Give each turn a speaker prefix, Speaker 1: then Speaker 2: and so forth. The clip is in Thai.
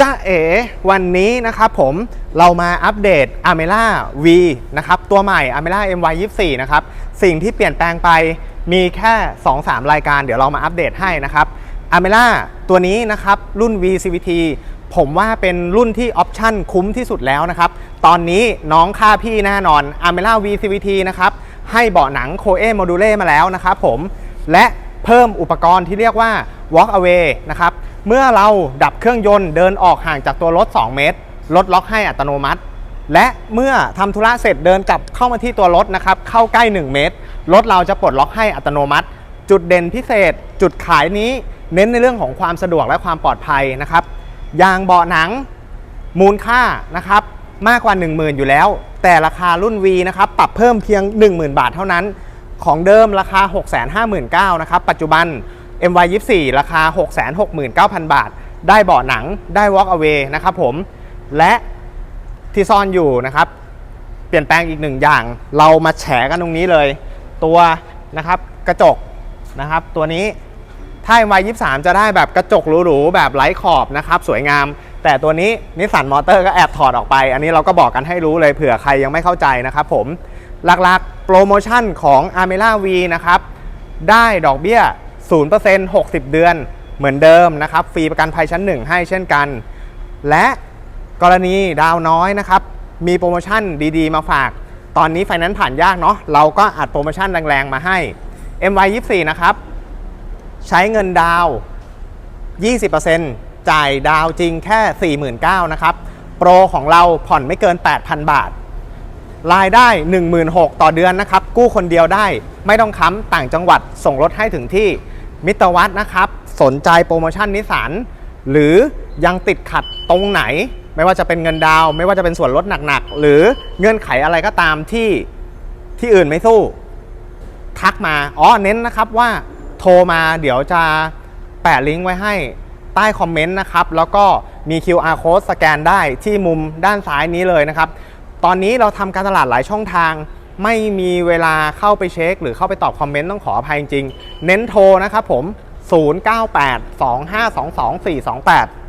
Speaker 1: จ้าเอ๋วันนี้นะครับผมเรามาอัปเดต a m e l a V นะครับตัวใหม่ a m e l a MY 24นะครับสิ่งที่เปลี่ยนแปลงไปมีแค่ 2-3 รายการเดี๋ยวเรามาอัปเดตให้นะครับ a m e l a ตัวนี้นะครับรุ่น V CVT ผมว่าเป็นรุ่นที่ออปชั่นคุ้มที่สุดแล้วนะครับ ตอนนี้น้องค่าพี่แน่นอน a m e l a V CVT นะครับให้เบาะหนัง Coe Module มาแล้วนะครับผมและเพิ่มอุปกรณ์ที่เรียกว่า Walk Away นะครับ เมื่อเราดับเครื่องยนต์เดินออกห่างจากตัวรถ 2 เมตร รถล็อกให้อัตโนมัติ และเมื่อทำธุระเสร็จเดินกลับเข้ามาที่ตัวรถนะครับ เข้าใกล้ 1 เมตร รถเราจะปลดล็อกให้อัตโนมัติ จุดเด่นพิเศษ จุดขายนี้เน้นในเรื่องของความสะดวกและความปลอดภัยนะครับยางเบาะหนังมูลค่านะครับมากกว่า 10,000 อยู่แล้ว แต่ราคารุ่น V นะครับปรับเพิ่มเพียง 10,000 บาทเท่านั้น ของเดิมราคา 659,000นะครับปัจจุบัน MY 24 ราคา 669,000 บาท ได้เบาะหนังได้ Walk Away นะครับผม และที่ซ่อนอยู่นะครับ เปลี่ยนแปลงอีกหนึ่งอย่าง เรามาแฉกันตรงนี้เลย ตัวนะครับกระจกนะครับตัวนี้ถ้า MY 23 จะได้แบบกระจกหรูๆแบบไร้ขอบนะครับสวยงาม แต่ตัวนี้นิสสันมอเตอร์ก็แอบถอดออกไป อันนี้เราก็บอกกันให้รู้เลยเผื่อใครยังไม่เข้าใจนะครับผมหลักๆ โปรโมชั่นของ a r m e l a V นะครับ ได้ดอกเบี้ย 0% 60 เดือนเหมือนเดิมนะครับฟรีประกันภัยชั้น 1 ให้เช่นกัน และกรณีดาวน้อยนะครับ มีโปรโมชั่นดีๆ มาฝาก ตอนนี้ไฟนนซ์ผ่านยากเนาะเราก็อัดโปรโมชั่นแรงๆ มาให้ MY 24 นะครับ ใช้เงินดาวน์20%จ่ายดาวจริงแค่ 49,000นะครับ โปรของเราผ่อนไม่เกิน 8,000 บาท รายได้ 16,000ต่อเดือนนะครับ กู้คนเดียวได้ ไม่ต้องค้ำต่างจังหวัดส่งรถให้ถึงที่ มิตรวัดนะครับ สนใจโปรโมชั่นนิสสันหรือยังติดขัดตรงไหน ไม่ว่าจะเป็นเงินดาว ไม่ว่าจะเป็นส่วนลดหนักๆ หรือเงื่อนไขอะไรก็ตามที่ที่อื่นไม่สู้ ทักมาอ๋อเน้นนะครับว่าโทรมาเดี๋ยวจะแปะลิงก์ไว้ให้ใต้คอมเมนต์นะครับ แล้วก็มี QR code สแกนได้ที่มุมด้านซ้ายนี้เลยนะครับ ตอนนี้เราทำการตลาดหลายช่องทาง ไม่มีเวลาเข้าไปเช็ค หรือเข้าไปตอบคอมเมนต์ต้องขออภัยจริงๆ เน้นโทรนะครับผม 098 2522 428